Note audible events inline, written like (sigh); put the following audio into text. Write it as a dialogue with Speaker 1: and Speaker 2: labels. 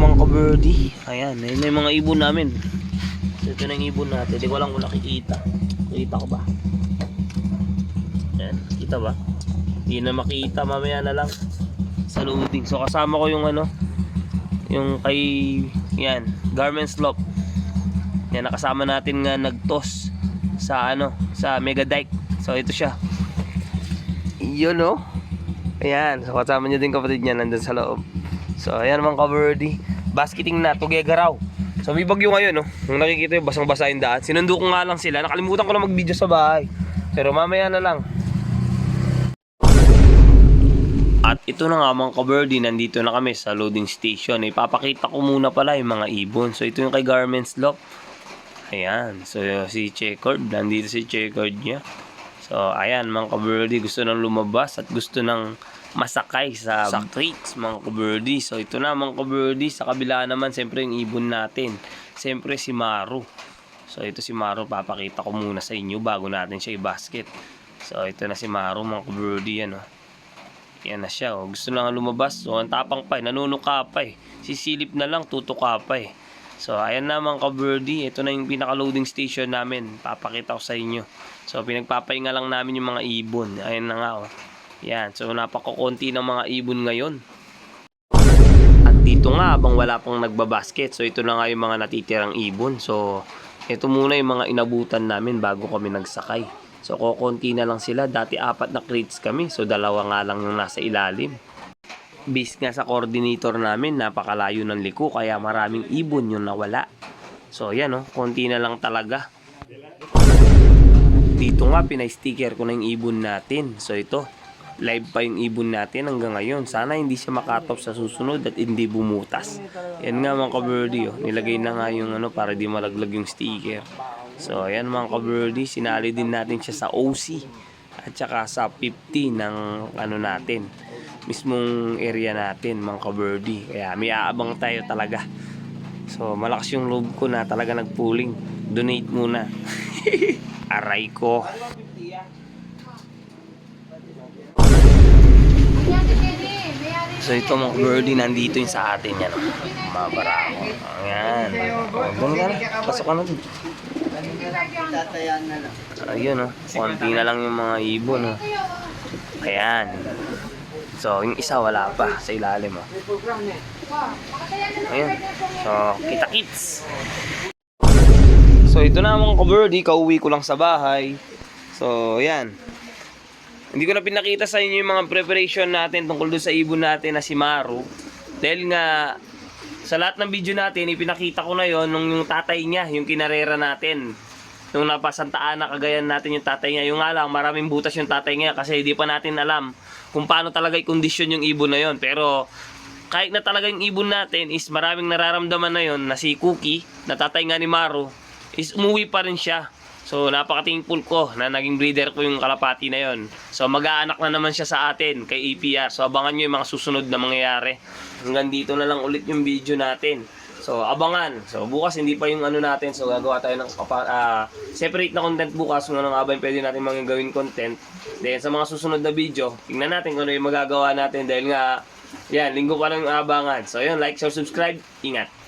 Speaker 1: mga ka-birdie. Ayan, ayun na yung mga ibon namin. Ito na yung ibon natin. Hindi ko lang kung nakikita. Nakita ko ba? Ayan, kita ba? Hindi na makita, mamaya na lang. Sa loading. So, kasama ko yung ano, yung kay, yan, Garment Slope. Yan, nakasama natin nga nagtos sa ano, sa Mega Dike. So, ito siya. Yun, no? Ayan, so kasama niya din kapatid niya nandun sa loob. So, ayan mga ka-birdie. Basketing na, tugega raw. So, may bagyo ngayon, no? Nung nakikita yung basang-basa yung daan. Sinundo ko nga lang sila. Nakalimutan ko na mag-video sa bahay. Pero mamaya na lang. At ito na nga mga ka-birdie, nandito na kami sa loading station. Ipapakita ko muna pala yung mga ibon. So, ito yung kay Garments Lock. Ayan. So, si Checkered. Nandito si Checkered niya. So, ayan mga ka-birdie. Gusto nang lumabas at gusto nang masakay sa, sa crates mga ka-birdie. So, ito na mga ka-birdie. Sa kabila naman, siyempre yung ibon natin. Siyempre si Maru. So, ito si Maru. Papakita ko muna sa inyo bago natin siya i-basket. So, ito na si Maru mga ka-birdie. Yan, oh. Yan na siya. Oh. Gusto na nga lumabas. So, ang tapang pa eh. Nanunuka pa eh. Sisilip na lang, tutuka pa eh. So, ayan na mga ka-birdie. Ito na yung pinaka-loading station namin. Papakita ko sa inyo. So, pinagpapahinga lang namin yung mga ibon. Ayan na nga oh. Yan. So, napakakunti ng mga ibon ngayon. At dito nga, habang wala pang nagbabasket. So, ito na nga yung mga natitirang ibon. So, ito muna yung mga inabutan namin bago kami nagsakay. So, kukunti na lang sila. Dati apat na crates kami. So, dalawa nga lang yung nasa ilalim. Based nga sa coordinator namin, napakalayo ng liko. Kaya maraming ibon yung nawala. So, yan oh. Konti na lang talaga. Dito nga, pinay-sticker ko na yung ibon natin. So, ito. Live pa yung ibon natin hanggang ngayon. Sana hindi siya makatop sa susunod at hindi bumutas. Yan nga mga ka-birdie. Oh. Nilagay na nga yung ano para di malaglag yung sticker. So, ayan mga ka-birdie. Sinali din natin siya sa OC. At saka sa 50 ng ano natin. Mismong area natin mga ka-birdie. Kaya may aabang tayo talaga. So, malakas yung loob ko na talaga nagpooling. Donate muna. (laughs) Aray ko. So ito mga birdie, nandito yung sa atin yan. Mga barako. Ayan. Oh, doon ka na. Pasok ka na doon. Ayun oh. Konti na lang yung mga ibon oh. Ayan. So yung isa wala pa sa ilalim oh. Ayan. So kita kits. So ito na mga ka-birdie, kauwi ko lang sa bahay. So ayan. Hindi ko na pinakita sa inyo yung mga preparation natin tungkol doon sa ibon natin na si Maru. Dahil nga, sa lahat ng video natin, ipinakita ko na yon nung yung tatay niya, yung kinarera natin. Nung napasantaan na kagayan natin yung tatay niya. Yung nga lang, maraming butas yung tatay niya kasi hindi pa natin alam kung paano talaga i-condition yung ibon na yon. Pero, kahit na talaga yung ibon natin is maraming nararamdaman na yon na si Cookie, na tatay nga ni Maru, is umuwi pa rin siya. So, napaka-thankful ko na naging breeder ko yung kalapati na yon. So, mag-aanak na naman siya sa atin kay APR. So, abangan nyo yung mga susunod na mangyayari. Hanggang dito na lang ulit yung video natin. So, abangan. So, bukas hindi pa yung ano natin. So, gagawa tayo ng ah, separate na content bukas kung ano nga ba yung pwede natin mga gawin content. Then, sa mga susunod na video, tingnan natin kung ano yung magagawa natin. Dahil nga, yan, linggo pa yung abangan. So, yun, like, share, subscribe. Ingat.